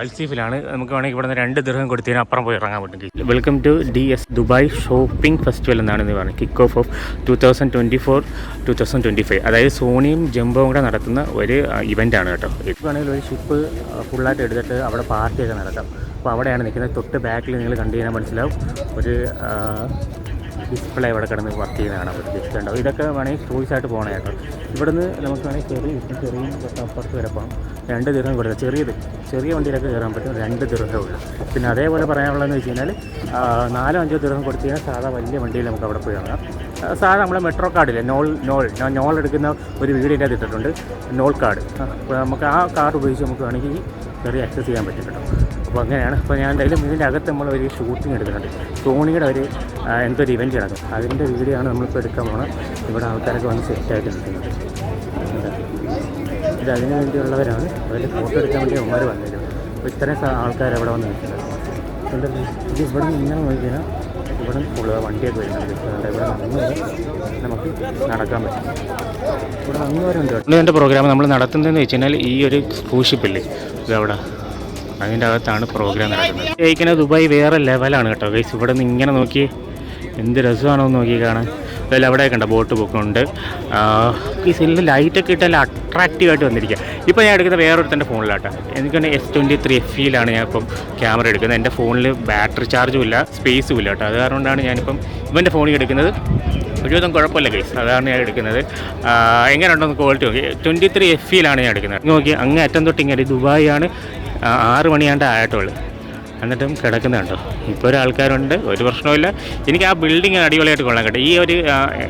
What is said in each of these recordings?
അൽസീഫിലാണ് നമുക്ക് വേണമെങ്കിൽ ഇവിടെ നിന്ന് രണ്ട് ദീർഘം കൊടുത്തതിന് അപ്പുറം പോയി ഇറങ്ങാൻ പറ്റും. Welcome to D S Dubai shopping festival എന്നാണ് എന്ന് പറയുന്നത് kick off off two thousand twenty four two thousand twenty five അതായത് സോണിയും ജംബോയും കൂടെ നടത്തുന്ന ഒരു ഇവന്റ് ആണ് കേട്ടോ. ഇപ്പോൾ ഒരു ഷിപ്പ് ഫുള്ളായിട്ട് എടുത്തിട്ട് അവിടെ പാർട്ടിയൊക്കെ നടത്താം. അപ്പോൾ അവിടെയാണ് നിൽക്കുന്നത്. തൊട്ട് ബാക്കിൽ നിങ്ങൾ കണ്ടു കഴിഞ്ഞാൽ മനസ്സിലാവും. ഒരു ഡിസ്പ്ലേ അവിടെ കിടന്ന് വർക്ക് ചെയ്യുന്നതാണ് അപ്പോൾ ഡിസ്പ്ലേ ഉണ്ടാവും ഇതൊക്കെ വേണമെങ്കിൽ ചോയ്സ് ആയിട്ട് പോകണേ കേട്ടോ. ഇവിടുന്ന് നമുക്ക് വേണമെങ്കിൽ ചെറിയ ചെറിയ അപ്പുറത്ത് വരെ പോകാം. രണ്ട് ദീർഘം കൊടുക്കുക. ചെറിയത് ചെറിയ വണ്ടിയിലൊക്കെ കയറാൻ പറ്റും രണ്ട് ദീർഘമേ ഉള്ളൂ. പിന്നെ അതേപോലെ പറയാനുള്ളതെന്ന് വെച്ച് കഴിഞ്ഞാൽ നാലോ അഞ്ചോ ദീർഘം കൊടുത്തു കഴിഞ്ഞാൽ സാധാ വലിയ വണ്ടിയിൽ നമുക്ക് അവിടെ പോയി ഇറങ്ങാം. സാധാ നമ്മൾ മെട്രോ കാർഡില്ലേ നോൾ നോൾ നോൾ എടുക്കുന്ന ഒരു വീടിന്റെ അത് ഇട്ടിട്ടുണ്ട്. Nol card. അപ്പോൾ നമുക്ക് ആ കാർഡ് ഉപയോഗിച്ച് നമുക്ക് വേണമെങ്കിൽ കയറി ആക്സസ് ചെയ്യാൻ പറ്റും കേട്ടോ. അപ്പോൾ അങ്ങനെയാണ്. അപ്പോൾ ഞാൻ എന്തായാലും ഇതിന്റെ അകത്ത് നമ്മൾ ഒരു ഷൂട്ടിംഗ് എടുക്കുന്നുണ്ട് സോണിയുടെ ഒരു എന്തൊരു ഇവന്റ് നടക്കും. അതിന്റെ വീഡിയോ ആണ് നമ്മളിപ്പോൾ എടുക്കാൻ പോകണം ഇവിടെ ആൾക്കാരൊക്കെ വന്ന് സെറ്റായിട്ട് നിൽക്കുന്നത്. ഇത് അതിന് വേണ്ടിയുള്ളവരാണ്. അതിൽ ഫോട്ടോ എടുക്കാൻ വേണ്ടി അവന്മാർ വന്നിരുന്നു. അപ്പോൾ ഇത്രയും ആൾക്കാർ അവിടെ വന്ന് നിൽക്കുന്നത്. ഇത്? ഇവിടെ നിന്ന് ഇങ്ങനെ നോക്കിയാൽ ഇവിടെ ഉള്ള വണ്ടിയൊക്കെ വരുന്നുണ്ട് ഇവിടെ വരെ നമുക്ക് നടക്കാൻ പറ്റും. ഇവിടെ കേട്ടോ. എന്റെ പ്രോഗ്രാം നമ്മൾ നടത്തുന്നതെന്ന് വെച്ച് കഴിഞ്ഞാൽ ഈ ഒരു ക്രൂഷിപ്പില്ലേ ഇതവിടെ അതിന്റെ അകത്താണ് പ്രോഗ്രാം നടക്കുന്നത്. ജയിക്കുന്ന ദുബായ് വേറെ ലെവലാണ് കേട്ടോ. ഗൈസ് ഇവിടെ നിന്ന് ഇങ്ങനെ നോക്കി എന്ത് രസമാണോ നോക്കി കാണാൻ. അതിൽ അവിടെ കണ്ട ബോട്ട് ബുക്കുണ്ട് ഈ സെല്ലിൽ ലൈറ്റൊക്കെ ഇട്ടാൽ അട്രാക്റ്റീവ് ആയിട്ട് വന്നിരിക്കുക ഇപ്പോൾ ഞാൻ എടുക്കുന്ന വേറൊരുത്തന്റെ ഫോണിലാട്ടോ. എനിക്കാണ് എസ് ട്വന്റി ത്രീ എഫ് ഇയിലാണ് ഞാൻ ഇപ്പം ക്യാമറ എടുക്കുന്നത്. എന്റെ ഫോണിൽ ബാറ്ററി ചാർജും ഇല്ല സ്പേസും ഇല്ല കേട്ടോ. അത് കാരണമാണ് ഞാനിപ്പം ഇവന്റെ ഫോണിൽ എടുക്കുന്നത്. ഒരുവിധം കുഴപ്പമില്ല കേസ് അതാണ് ഞാൻ എടുക്കുന്നത്. എങ്ങനെ എങ്ങനെയുണ്ടെന്ന് ക്വാളിറ്റി നോക്കി. ട്വന്റി ത്രീ എഫ് ഇയിലാണ് ഞാൻ എടുക്കുന്നത്. നോക്കി അങ്ങ് അറ്റം തൊട്ട് ഇങ്ങനെ ദുബായ് ആണ് ആ, ആറ് മണിയാണ്ട് ആയിട്ടുള്ളൂ. എന്നിട്ടും കിടക്കുന്നുണ്ട് ഇപ്പോൾ ഒരു ആൾക്കാരുണ്ട് ഒരു പ്രശ്നമില്ല എനിക്ക് ആ ബിൽഡിങ് അടിപൊളിയായിട്ട് കൊള്ളാൻ കേട്ടോ. ഈ ഒരു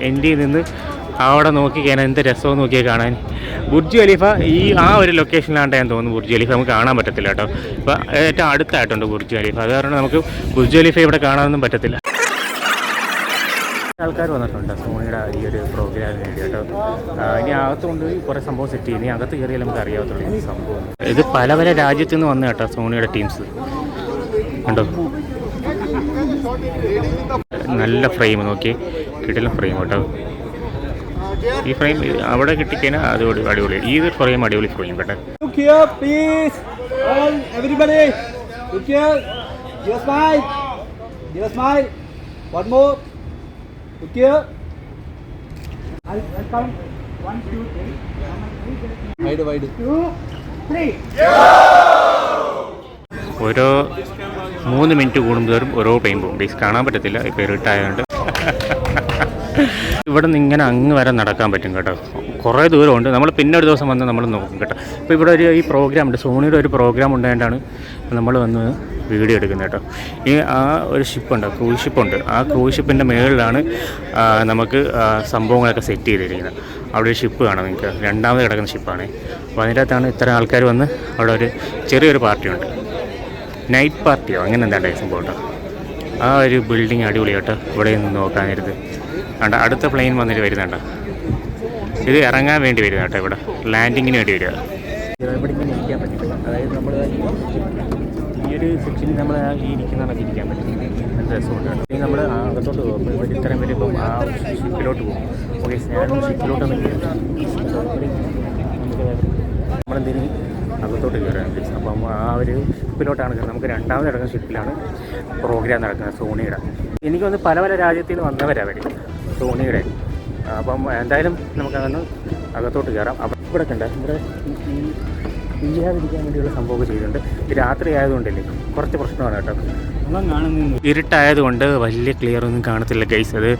എന്റെ നിന്ന് അവിടെ നോക്കി കഴിഞ്ഞാൽ എന്ത് രസവും നോക്കിയാൽ കാണാൻ. ബുർജ് ഖലീഫ ഈ ആ ഒരു ലൊക്കേഷനിലാണ്ട് ഞാൻ തോന്നുന്നു ബുർജ് ഖലീഫ. നമുക്ക് കാണാൻ പറ്റത്തില്ല കേട്ടോ. ഇപ്പോൾ ഏറ്റവും അടുത്തായിട്ടുണ്ട് ബുർജ് ഖലീഫ. അത് കാരണം നമുക്ക് ബുർജ് ഖലീഫ ഇവിടെ കാണാനൊന്നും പറ്റത്തില്ല. ആൾക്കാർ വന്നിട്ടുണ്ട് സോണിയുടെ ഈ ഒരു പ്രോഗ്രാമിന് വേണ്ടി ഇനി അകത്ത് കൊണ്ട് അകത്തുകൊണ്ട് കുറേ സംഭവം സെറ്റ് ചെയ്യും. ഇനി അകത്ത് കയറിയാൽ നമുക്ക് അറിയാത്തുള്ളൂ ഈ സംഭവം. ഇത് പല പല രാജ്യത്തു നിന്ന് വന്ന കേട്ടോ സോണിയുടെ ടീംസ് കണ്ടോ നല്ല ഫ്രെയിം നോക്കി കിട്ടില്ല ഫ്രെയിം കേട്ടോ ഈ ഫ്രെയിം അവിടെ കിട്ടിക്കഴിഞ്ഞാൽ അത് അടി- അടിപൊളി ഈ ഒരു ഫ്രെയിം അടിപൊളി ഫ്രെയിം കേട്ടോ Look here, please. All everybody. Look here. Give a smile. Give a smile. One more. Look here. I'll, I'll count. One, two, three. Wide, wide. Two, three. ഓരോ മൂന്ന് മിനിറ്റ് കൂടുമ്പോഴും ഓരോ ടൈം പോകും കാണാൻ പറ്റത്തില്ല ഇപ്പോൾ ഇരുട്ടായതുകൊണ്ട് ഇവിടെ നിന്ന് ഇങ്ങനെ അങ്ങ് വരെ നടക്കാൻ പറ്റും കേട്ടോ. കുറേ ദൂരമുണ്ട്. നമ്മൾ പിന്നെ ഒരു ദിവസം വന്ന് നമ്മൾ നോക്കും കേട്ടോ. അപ്പോൾ ഇവിടെ ഒരു ഈ പ്രോഗ്രാം ഉണ്ട്. സോണിയുടെ ഒരു പ്രോഗ്രാം ഉണ്ടായതുകൊണ്ടാണ് നമ്മൾ വന്ന് വീഡിയോ എടുക്കുന്നത് കേട്ടോ. ഈ ആ ഒരു ഷിപ്പുണ്ട് ക്രൂസ് ഷിപ്പുണ്ട് ആ ക്രൂസ് ഷിപ്പിന്റെ മുകളിലാണ് നമുക്ക് സംഭവങ്ങളൊക്കെ സെറ്റ് ചെയ്തിരിക്കുന്നത്. അവിടെ ഒരു ഷിപ്പ് കാണാം നിങ്ങൾക്ക്. രണ്ടാമത് കിടക്കുന്ന ഷിപ്പാണ് അപ്പോൾ അതിന്റെ അകത്താണ് ഇത്തരം ആൾക്കാർ വന്ന് അവിടെ ഒരു ചെറിയൊരു പാർട്ടിയുണ്ട് നൈറ്റ് പാർട്ടിയോ അങ്ങനെ എന്താ സംഭവം കേട്ടോ? ആ ഒരു ബിൽഡിങ് അടിപൊളി ഇവിടെ നിന്ന് നോക്കാനിരുത് കണ്ട? അടുത്ത പ്ലെയിൻ വന്നിട്ട് വരുന്നുണ്ട്? ഇത് ഇറങ്ങാൻ വേണ്ടി വരുന്ന കേട്ടോ ഇവിടെ. ലാൻഡിങ്ങിന് വേണ്ടി വരിക ഇരിക്കാൻ പറ്റില്ല അതായത് നമ്മൾ ഈ ഒരു സെക്ഷനിൽ നമ്മൾ ഈ ഇരിക്കുന്നതൊക്കെ ഇരിക്കാൻ പറ്റും നല്ല രസമുണ്ട് ഇനി നമ്മൾ അകത്തോട്ട് പോകും. ഇവിടെ ഇത്രയും വരുമ്പം ആ ഷിപ്പിലോട്ട് പോകും. ഓക്കെ ഷിപ്പിലോട്ട് നമുക്ക് നമ്മളെന്തിനും അകത്തോട്ട് കയറാൻ അപ്പം ആ ഒരു ഷിപ്പിലോട്ടാണ് നമുക്ക് രണ്ടാമത് നടക്കുന്ന ഷിപ്പിലാണ് പ്രോഗ്രാം നടക്കുന്നത് സോണിയുടെ. എനിക്ക് വന്ന് പല പല രാജ്യത്തിൽ നിന്ന് വന്നവരാണ് അവർ സോണിയുടെ. അപ്പം എന്തായാലും നമുക്കതൊന്ന് അകത്തോട്ട് കയറാം. അപ്പം ഇവിടെ കണ്ട ഈ ഇല്ലാതിരിക്കാൻ വേണ്ടിയുള്ള സംഭവമൊക്കെ ചെയ്തിട്ടുണ്ട്. രാത്രി ആയതുകൊണ്ടല്ലേ? കുറച്ച് പ്രശ്നമാണ് കേട്ടോ. ഇരുട്ടായതുകൊണ്ട് വലിയ ക്ലിയർ ഒന്നും കാണത്തില്ല ഗൈസ് അത്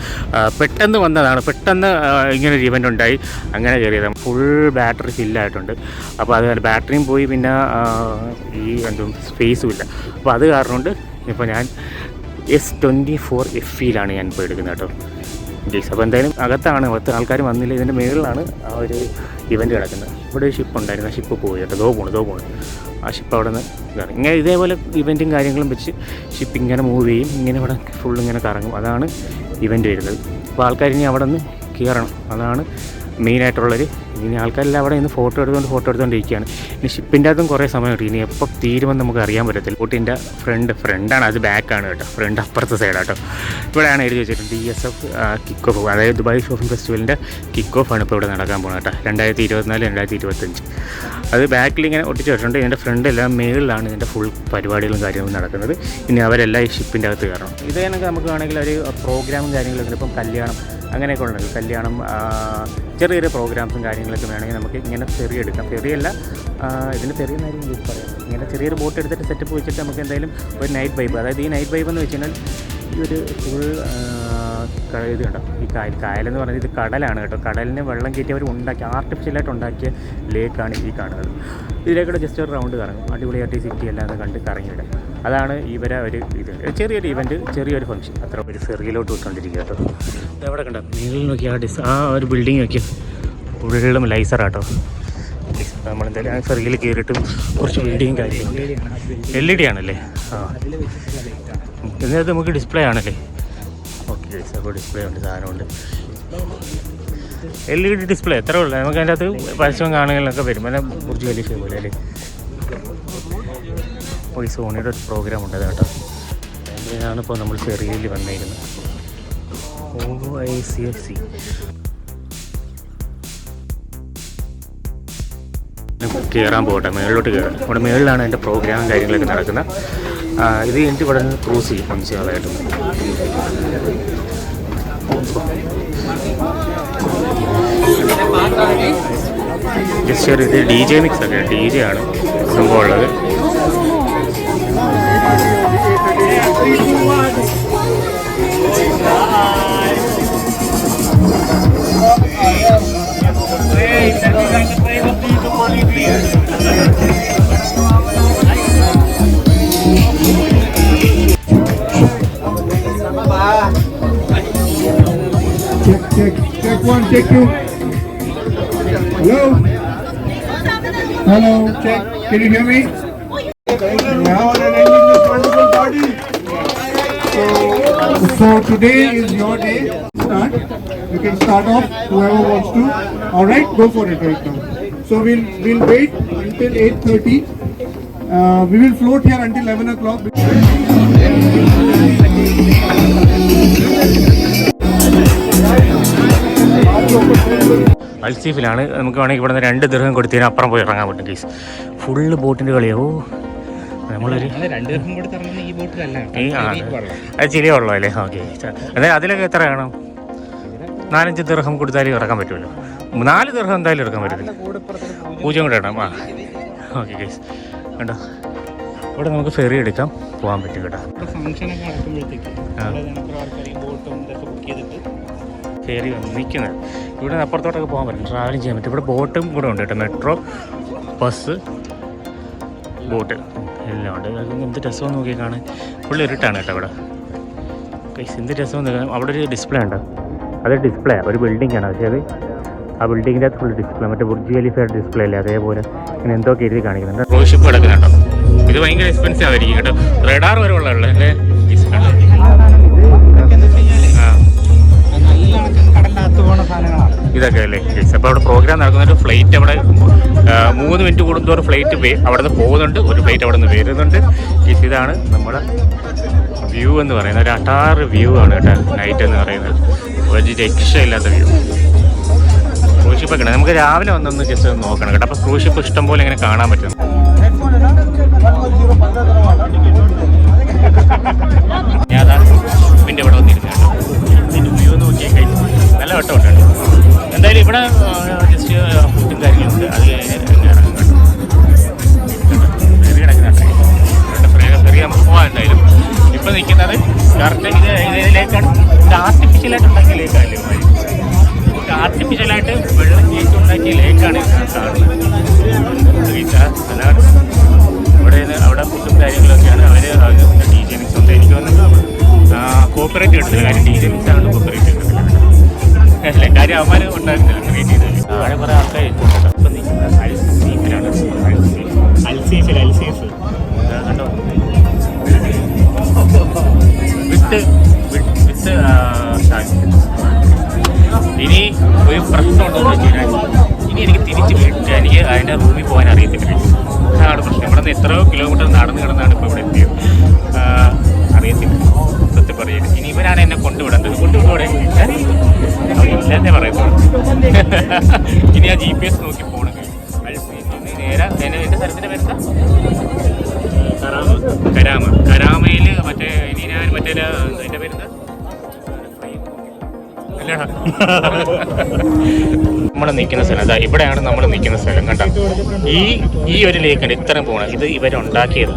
പെട്ടെന്ന് വന്നതാണ്. പെട്ടെന്ന് ഇങ്ങനെ ഒരു ഇവന്റ് ഉണ്ടായി. അങ്ങനെ കയറിയതാണ് ഫുൾ ബാറ്ററി ഫില്ലായിട്ടുണ്ട് അപ്പോൾ അത് ബാറ്ററിയും പോയി. പിന്നെ ഈ എന്തും സ്പേസും ഇല്ല. അപ്പോൾ അത് കാരണം കൊണ്ട് ഇപ്പോൾ ഞാൻ എസ് ട്വന്റി ഫോർ എഫ് ഇയിലാണ് ഞാൻ ഇപ്പോൾ എടുക്കുന്നത് കേട്ടോ. ഗൈസ് അപ്പോൾ എന്തായാലും അകത്താണ് പത്ത് ആൾക്കാർ വന്നില്ല. ഇതിന്റെ മുകളിലാണ് ആ ഒരു ഇവന്റ് കിടക്കുന്നത്. ഇവിടെ ഒരു ഷിപ്പ് ഉണ്ടായിരുന്നു. ആ ഷിപ്പ് പോയി കേട്ടോ. ദോ പോണു ദോ പോണു. ആ ഷിപ്പ് അവിടെ നിന്ന് കറങ്ങി ഇങ്ങനെ ഇതേപോലെ ഇവന്റും കാര്യങ്ങളും വെച്ച് ഷിപ്പ് ഇങ്ങനെ മൂവ് ചെയ്യും. ഇങ്ങനെ ഇവിടെ ഫുൾ ഇങ്ങനെ കറങ്ങും. അതാണ് ഇവന്റ് വരുന്നത്. അപ്പോൾ ആൾക്കാർ ഇനി അവിടെ നിന്ന് കയറണം. അതാണ് മെയിനായിട്ടുള്ളൊരു ഇനി ആൾക്കാരെല്ലാം അവിടെ നിന്ന് ഫോട്ടോ എടുത്തുകൊണ്ട് ഫോട്ടോ എടുത്തുകൊണ്ടിരിക്കുകയാണ്. ഇനി ഷിപ്പിന്റെ അകത്തും കുറേ സമയം ഇനി എപ്പോൾ തീരുമെന്ന് നമുക്ക് അറിയാൻ പറ്റത്തില്ല. ബോട്ടിന്റെ ഫ്രണ്ട് ഫ്രണ്ടാണ് അത് ബാക്കാണ് കേട്ടോ. ഫ്രണ്ട് അപ്പുറത്തെ സൈഡാണ് കേട്ടോ. ഇവിടെയാണ് എഴുതി വെച്ചിട്ടുണ്ട് D S F kick off അതായത് ദുബായ് ഷോപ്പിംഗ് ഫെസ്റ്റിവലിന്റെ കിക്ക് ഓഫ് ആണ് ഇപ്പോൾ ഇവിടെ നടക്കാൻ പോകുന്നത് കേട്ടോ. രണ്ടായിരത്തി ഇരുപത്തിനാല് രണ്ടായിരത്തി ഇരുപത്തഞ്ച് അത് ബാക്കിൽ ഇങ്ങനെ ഒട്ടിച്ച് വെച്ചിട്ടുണ്ട്. ഇതിന്റെ ഫ്രണ്ട് എല്ലാം മേളിലാണ് ഇതിന്റെ ഫുൾ പരിപാടികളും കാര്യങ്ങളും നടക്കുന്നത്. ഇനി അവരെല്ലാം ഈ ഷിപ്പിന്റെ അകത്ത് കയറണം. ഇത് നമുക്ക് വേണമെങ്കിൽ ഒരു പ്രോഗ്രാമും കാര്യങ്ങളൊക്കെ ഇപ്പം കല്യാണം. അങ്ങനെയൊക്കെ ഉണ്ടല്ലോ കല്യാണം ചെറിയ ചെറിയ പ്രോഗ്രാംസും കാര്യങ്ങളൊക്കെ വേണമെങ്കിൽ നമുക്ക് ഇങ്ങനെ ചെറിയ എടുക്കാം. ചെറിയല്ല ഇതിന് ഫെറി എന്നായിരിക്കും എനിക്ക് പറയാം. ഇങ്ങനെ ചെറിയൊരു ബോട്ട് എടുത്തിട്ട് സെറ്റപ്പ് വെച്ചിട്ട് നമുക്ക് എന്തായാലും ഒരു നൈറ്റ് വൈബ് അതായത് ഈ നൈറ്റ് വൈബ് എന്ന് വെച്ച് കഴിഞ്ഞാൽ ഈ ഒരു ഫുൾ ഇത് കണ്ടോ? ഈ കായൽ കായലെന്ന് പറഞ്ഞാൽ ഇത് കടലാണ് കേട്ടോ. കടലിന് വെള്ളം കയറ്റി അവർ ഉണ്ടാക്കി ആർട്ടിഫിഷ്യലായിട്ട് ഉണ്ടാക്കിയ ലേക്കാണ് ഈ കാണുന്നത് ഇതിലേക്കൂടെ ജസ്റ്റ് ഒരു റൗണ്ട് കറങ്ങും. അടിപൊളിയായിട്ട് ഈ സിറ്റി എല്ലാം കണ്ട് കറങ്ങിയിടും. അതാണ് ഇവരെ ഒരു ഇത്. ചെറിയൊരു ഇവന്റ് ചെറിയൊരു ഫംഗ്ഷൻ അത്ര ഒരു ഫെറിയിലോട്ട് വിട്ടുകൊണ്ടിരിക്കുക കേട്ടോ എവിടെ കണ്ടോ? നീളിൽ നോക്കി ആ ഡിസ് ആ ഒരു ബിൽഡിംഗ് നോക്കി ഉള്ളിലും ലൈസറാട്ടോ നമ്മളെന്തായാലും ആ ഫെറിയിൽ കയറിയിട്ടും കുറച്ച് ബിൽഡിങ്ങും കാര്യങ്ങളും എൽ ഇ ഡി ആണല്ലേ? ആ. എന്നിട്ട് നമുക്ക് ഡിസ്പ്ലേ ആണല്ലേ? ഓക്കെ അപ്പോൾ ഡിസ്പ്ലേ ഉണ്ട് സാധനമുണ്ട് എൽ ഇ ഡി ഡിസ്പ്ലേ എത്ര ഉള്ളു? നമുക്ക് അതിന്റെ അകത്ത് പരസ്യം കാണുകളിലൊക്കെ വരും. അല്ല കുറച്ച് വലിയ പോലെ അല്ലേ? അപ്പോൾ ഈ സോണിയുടെ ഒരു പ്രോഗ്രാം ഉണ്ട് കേട്ടോ. അതിനാണ് ഇപ്പോൾ നമ്മൾ ചെറിയയിൽ വന്നിരിക്കുന്നത് O I C F C കയറാൻ പോകട്ടെ മേളിലോട്ട് കയറാം ഇവിടെ മേളിലാണ് എന്റെ പ്രോഗ്രാമും കാര്യങ്ങളൊക്കെ നടക്കുന്നത്. ഇത് കഴിഞ്ഞിട്ട് ഇവിടെ നിന്ന് ക്രൂസ് ചെയ്യും ഫംഗ്ഷനുകളായിട്ടും ജസ്റ്റ് ഒരു ഇത് ഡി ജെ മിക്സ് ഒക്കെ ഡി ജെ ആണ് സംഭവം Check, check, check one, check two. Hello? Hello, check. Can you hear me? Yeah. So, so today is your day. Start. You can start off. Whoever wants to. All right, go for it right now. So we'll we'll wait until 8:30. Uh, we will float here until 11 o'clock. അൽസീഫിലാണ് നമുക്ക് വേണമെങ്കിൽ ഇവിടെ നിന്ന് രണ്ട് ദീർഘം കൊടുത്തതിന് അപ്പുറം പോയി ഇറങ്ങാൻ പറ്റും കേസ് ഫുള്ള് ബോട്ടിന്റെ കളിയോ. നമ്മളൊരു അത് ചെറിയ ഉള്ളോ അല്ലേ? ഓക്കെ. അതെ അതിലൊക്കെ എത്ര വേണം? നാലഞ്ച് ദീർഘം കൊടുത്താലും ഇറക്കാൻ പറ്റുമല്ലോ. നാല് ദീർഘം എന്തായാലും ഇറക്കാൻ പറ്റില്ല പൂജ്യം കൂടെ ഇടാം ആ. ഓക്കെ കേസ് കണ്ടോ? ഇവിടെ നമുക്ക് ഫെറി എടുക്കാം. പോകാൻ പറ്റും കേട്ടോ. ഫെറി വന്ന് നിൽക്കുന്നത് ഇവിടെ അപ്പുറത്തോട്ടൊക്കെ പോകാൻ പറ്റും. ട്രാവലിംഗ് ചെയ്യാൻ പറ്റും. ഇവിടെ ബോട്ടും കൂടെ ഉണ്ട് കേട്ടോ. മെട്രോ ബസ് ബോട്ട് എല്ലാം ഉണ്ട്. എന്ത് രസമെന്ന് നോക്കി കാണാൻ. ഫുള്ള് ഇരുട്ടാണ് കേട്ടോ ഇവിടെ. എന്ത് കാണാൻ. അവിടെ ഒരു ഡിസ്പ്ലേ ഉണ്ട്. അത് ഡിസ്പ്ലേ ഒരു ബിൽഡിംഗ് ആണ്. പക്ഷേ അത് ആ ബിൽഡിങ്ങിന്റെ അകത്ത് ഫുൾ ഡിസ്പ്ലേ മറ്റേ ബുർജ് ഖലീഫയുടെ ഡിസ്പ്ലേ അല്ലേ? അതേപോലെ ഇങ്ങനെ എന്തൊക്കെ എഴുതി കാണിക്കുന്നുണ്ട്. ഇത് ഭയങ്കര എക്സ്പെൻസീവ് ആയിരിക്കും കേട്ടോ. റെഡാർ വരെ ഉള്ള ഇതൊക്കെ അല്ലേ? അപ്പോൾ അവിടെ പ്രോഗ്രാം നടക്കുന്നൊരു ഫ്ലൈറ്റ് അവിടെ മൂന്ന് മിനിറ്റ് ഒരു ഫ്ലൈറ്റ് അവിടെ നിന്ന് പോകുന്നുണ്ട്. ഒരു ഫ്ലൈറ്റ് അവിടെ നിന്ന് വരുന്നുണ്ട് ഇതാണ് നമ്മുടെ വ്യൂ എന്ന് പറയുന്നത്. ഒരു അട്ടാറ് വ്യൂ ആണ് കേട്ടോ നൈറ്റ് എന്ന് പറയുന്നത്. ഒരു രക്ഷയില്ലാത്ത വ്യൂ ക്രൂസ് ഷിപ്പ് ഒക്കെ നമുക്ക് രാവിലെ വന്നൊന്ന് ജസ്റ്റ് ഒന്ന് നോക്കണം കേട്ടോ. അപ്പോൾ ക്രൂസ് ഷിപ്പ് ഇഷ്ടം പോലെ ഇങ്ങനെ കാണാൻ പറ്റും. ഞാൻ ഷിപ്പിന്റെ ഇവിടെ വന്നിരുന്നു കേട്ടോ. വ്യൂ നോക്കിയാൽ നല്ല വട്ടമുണ്ട് കേട്ടോ. എന്തായാലും ഇവിടെ ജസ്റ്റ് ഫുഡും കാര്യങ്ങളുണ്ട് അത് എന്തായാലും ഇപ്പം നിൽക്കുന്നത് കറക്റ്റ് ഇത് ഇതിലേക്കാണ് ഇത് ആർട്ടിഫിഷ്യലായിട്ട് ഉണ്ടാക്കിയ ലേക്കാണ് ആർട്ടിഫിഷ്യലായിട്ട് വെള്ളം കയറ്റി ഉണ്ടാക്കിയ ലേക്കാണ് കാണുന്നത് ഇവിടെ അവിടെ ഫുഡും കാര്യങ്ങളൊക്കെയാണ് അവർ മിക്സ് ഉണ്ട് എനിക്ക് വന്നിട്ട് കോപ്പറേറ്റ് കിട്ടുന്നില്ല കാര്യം ആണ് കോപ്പറേറ്റ് കാര്യം അവന്മാർ ഉണ്ടായിരുന്നില്ല ഇനി ഒരു പ്രശ്നം ഉണ്ടോ എന്ന് വെച്ച് ഇനി എനിക്ക് തിരിച്ച് എനിക്ക് അതിന്റെ റൂമിൽ പോകാൻ അറിയത്തില്ല. നമ്മൾ നിൽക്കുന്ന സ്ഥലം അതാ ഇവിടെയാണ് നമ്മൾ നിൽക്കുന്ന സ്ഥലം കണ്ട? ഈ ഈ ഒരു ലേക്കാണ് ഇത്രയും പോണത്. ഇത് ഇവരുണ്ടാക്കിയത്.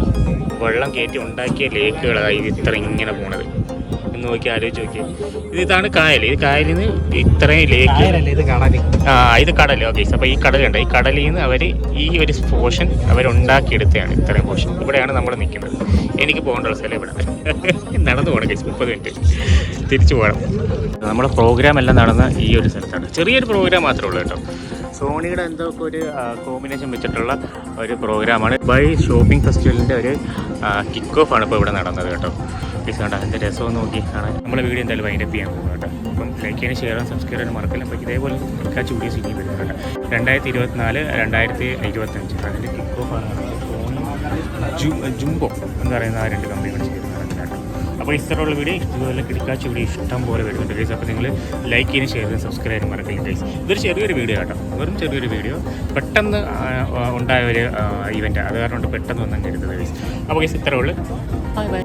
വെള്ളം കയറ്റി ഉണ്ടാക്കിയ ലേക്കുകളാണ് ഇത് ഇത്ര ഇങ്ങനെ പോണത്. എന്ന് നോക്കി ആലോചിച്ച് നോക്കി. ഇത് ഇതാണ് കായൽ. ഇത് കായലിൽ നിന്ന് ഇത്രയും ലേക്ക് ആ ഇത് കടൽ ഓക്കെ അപ്പോൾ ഈ കടലുണ്ട്. ഈ കടലിൽ നിന്ന് അവർ ഈ ഒരു പോർഷൻ അവരുണ്ടാക്കിയെടുത്തതാണ്. ഇത്രയും പോർഷൻ. ഇവിടെയാണ് നമ്മൾ നിൽക്കുന്നത്. എനിക്ക് പോകേണ്ട സ്ഥലം ഇവിടെ. നടന്നു പോകണം കേസ് മുപ്പത് മിനിറ്റ് തിരിച്ചു പോകണം. നമ്മുടെ പ്രോഗ്രാം എല്ലാം നടന്ന ഈ ഒരു സ്ഥലത്താണ്. ചെറിയൊരു പ്രോഗ്രാം മാത്രമേ ഉള്ളൂ കേട്ടോ. സോണിയുടെ എന്തോ ഒരു കോമ്പിനേഷൻ വെച്ചിട്ടുള്ള ഒരു പ്രോഗ്രാമാണ് ബൈ ഷോപ്പിംഗ് ഫെസ്റ്റിവലിന്റെ ഒരു കിക്ക് ഓഫ് ആണ് ഇപ്പോൾ ഇവിടെ നടന്നത് കേട്ടോ. പ്ലീസ് കണ്ട. അതിന്റെ രസവും നോക്കി കാണാൻ. നമ്മളെ വീഡിയോ എന്തായാലും വൈൻഡപ്പ് ചെയ്യാൻ പോകും കേട്ടോ. അപ്പം ലൈക്ക് ചെയ്യാനും ഷെയർ ചെയ്യാനും സബ്സ്ക്രൈബ് ചെയ്യാനും മറക്കില്ല? അപ്പോൾ ഇതേപോലെ കാച്ച് വീഡിയോസ് ഇനി വരുന്നത് കേട്ടോ. രണ്ടായിരത്തി ഇരുപത്തിനാല് രണ്ടായിരത്തി ഇരുപത്തഞ്ച് അതിന്റെ കിക്ക് ഓഫ് ആണ് ജുംബോ എന്ന് പറയുന്ന ആ രണ്ട് കമ്പനികൾ ചെയ്തിട്ടുണ്ട് കേട്ടോ. അപ്പോൾ ഇത്തരമുള്ള വീഡിയോ ഇതുപോലെ കിടക്കാച്ച വീഡിയോ ഇഷ്ടം പോലെ വരുന്നുണ്ട് ഗൈസ് അപ്പോൾ നിങ്ങൾ ലൈക്ക് ചെയ്യാനും ഷെയർ ചെയ്യാനും സബ്സ്ക്രൈബ് ചെയ്യാനും മറക്കില്ല ഗൈസ് ഇതൊരു ചെറിയൊരു വീഡിയോ കേട്ടോ. വെറും ചെറിയൊരു വീഡിയോ പെട്ടെന്ന് ഉണ്ടായ ഒരു ഇവന്റ് അത് കാരണം പെട്ടെന്ന് ഒന്നും കരുതുന്നത് ഗൈസ് അപ്പോൾ ഗൈസ് ഇത്രേ ഉള്ളൂ. Bye bye